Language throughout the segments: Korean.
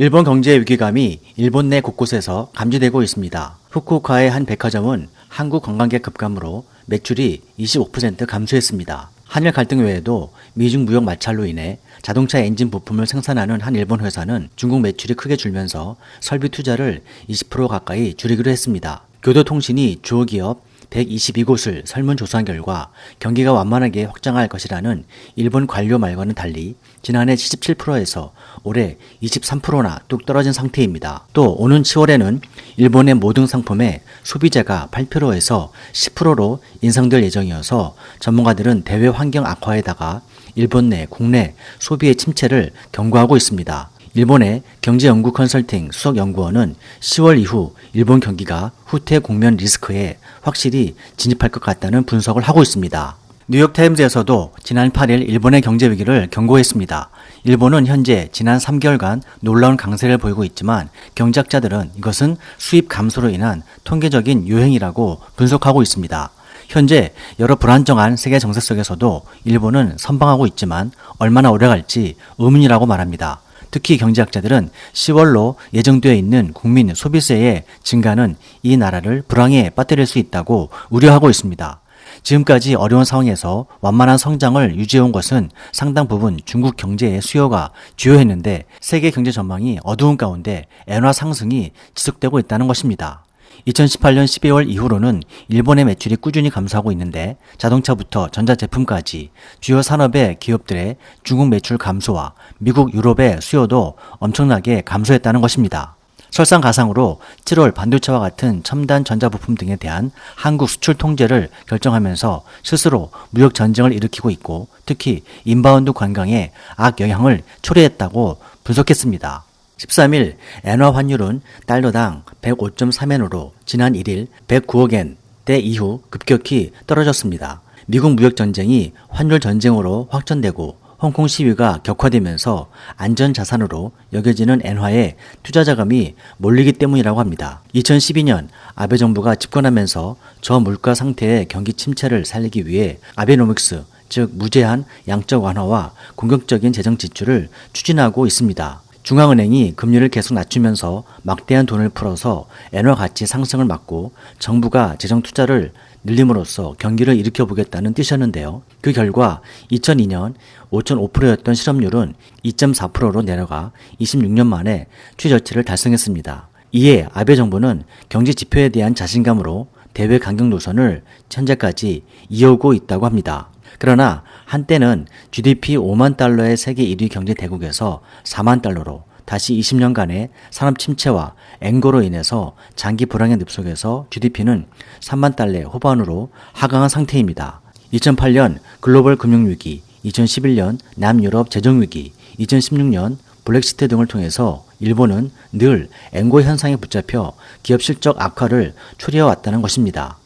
일본 경제 위기감이 일본 내 곳곳에서 감지되고 있습니다. 후쿠오카의 한 백화점은 한국 관광객 급감으로 매출이 25% 감소했습니다. 한일 갈등 외에도 미중 무역 마찰로 인해 자동차 엔진 부품을 생산하는 한 일본 회사는 중국 매출이 크게 줄면서 설비 투자를 20% 가까이 줄이기로 했습니다. 교도통신이 주요 기업 122곳을 설문조사한 결과 경기가 완만하게 확장할 것이라는 일본 관료 말과는 달리 지난해 77%에서 올해 23%나 뚝 떨어진 상태입니다. 또 오는 10월에는 일본의 모든 상품의 소비재가 8%에서 10%로 인상될 예정이어서 전문가들은 대외 환경 악화에다가 일본 내 국내 소비의 침체를 경고하고 있습니다. 일본의 경제연구 컨설팅 수석연구원은 10월 이후 일본 경기가 후퇴 국면 리스크에 확실히 진입할 것 같다는 분석을 하고 있습니다. 뉴욕타임즈에서도 지난 8일 일본의 경제 위기를 경고했습니다. 일본은 현재 지난 3개월간 놀라운 강세를 보이고 있지만 경제학자들은 이것은 수입 감소로 인한 통계적인 유행이라고 분석하고 있습니다. 현재 여러 불안정한 세계 정세 속에서도 일본은 선방하고 있지만 얼마나 오래 갈지 의문이라고 말합니다. 특히 경제학자들은 10월로 예정되어 있는 국민 소비세의 증가는 이 나라를 불황에 빠뜨릴 수 있다고 우려하고 있습니다. 지금까지 어려운 상황에서 완만한 성장을 유지해온 것은 상당 부분 중국 경제의 수요가 주요했는데 세계 경제 전망이 어두운 가운데 엔화 상승이 지속되고 있다는 것입니다. 2018년 12월 이후로는 일본의 매출이 꾸준히 감소하고 있는데 자동차부터 전자제품까지 주요 산업의 기업들의 중국 매출 감소와 미국, 유럽의 수요도 엄청나게 감소했다는 것입니다. 설상가상으로 7월 반도체와 같은 첨단 전자부품 등에 대한 한국 수출 통제를 결정하면서 스스로 무역 전쟁을 일으키고 있고 특히 인바운드 관광에 악영향을 초래했다고 분석했습니다. 13일 엔화 환율은 달러당 105.3엔으로 지난 1일 109억 엔 대 이후 급격히 떨어졌습니다. 미국 무역 전쟁이 환율 전쟁으로 확전되고 홍콩 시위가 격화되면서 안전 자산으로 여겨지는 엔화에 투자 자금이 몰리기 때문이라고 합니다. 2012년 아베 정부가 집권하면서 저물가 상태의 경기 침체를 살리기 위해 아베노믹스 즉 무제한 양적 완화와 공격적인 재정 지출을 추진하고 있습니다. 중앙은행이 금리를 계속 낮추면서 막대한 돈을 풀어서 엔화 가치 상승을 막고 정부가 재정 투자를 늘림으로써 경기를 일으켜 보겠다는 뜻이었는데요. 그 결과 2002년 5.5%였던 실업률은 2.4%로 내려가 26년 만에 최저치를 달성했습니다. 이에 아베 정부는 경제 지표에 대한 자신감으로 대외 강경 노선을 현재까지 이어오고 있다고 합니다. 그러나 한때는 GDP 5만 달러의 세계 1위 경제 대국에서 4만 달러로 다시 20년간의 산업 침체와 앵고로 인해서 장기 불황의 늪속에서 GDP는 3만 달러 후반으로 하강한 상태입니다. 2008년 글로벌 금융위기, 2011년 남유럽 재정위기, 2016년 블랙시트 등을 통해서 일본은 늘 앵고 현상에 붙잡혀 기업 실적 악화를 초래해 왔다는 것입니다.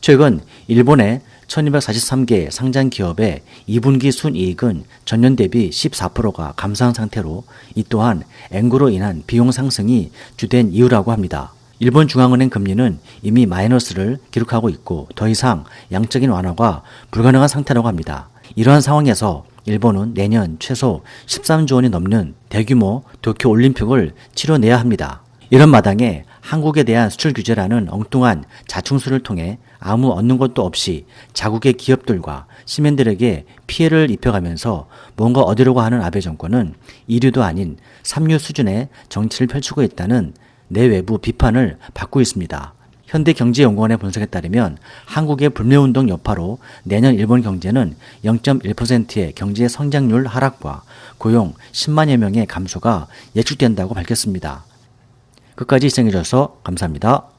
최근 일본의 1243개 상장 기업의 2분기 순이익은 전년 대비 14%가 감소한 상태로 이 또한 앵구로 인한 비용 상승이 주된 이유라고 합니다. 일본 중앙은행 금리는 이미 마이너스를 기록하고 있고 더 이상 양적인 완화가 불가능한 상태라고 합니다. 이러한 상황에서 일본은 내년 최소 13조 원이 넘는 대규모 도쿄 올림픽을 치러내야 합니다. 이런 마당에 한국에 대한 수출 규제라는 엉뚱한 자충수를 통해 아무 얻는 것도 없이 자국의 기업들과 시민들에게 피해를 입혀가면서 뭔가 얻으려고 하는 아베 정권은 2류도 아닌 3류 수준의 정치를 펼치고 있다는 내외부 비판을 받고 있습니다. 현대경제연구원의 분석에 따르면 한국의 불매운동 여파로 내년 일본 경제는 0.1%의 경제 성장률 하락과 고용 10만여 명의 감소가 예측된다고 밝혔습니다. 끝까지 시청해주셔서 감사합니다.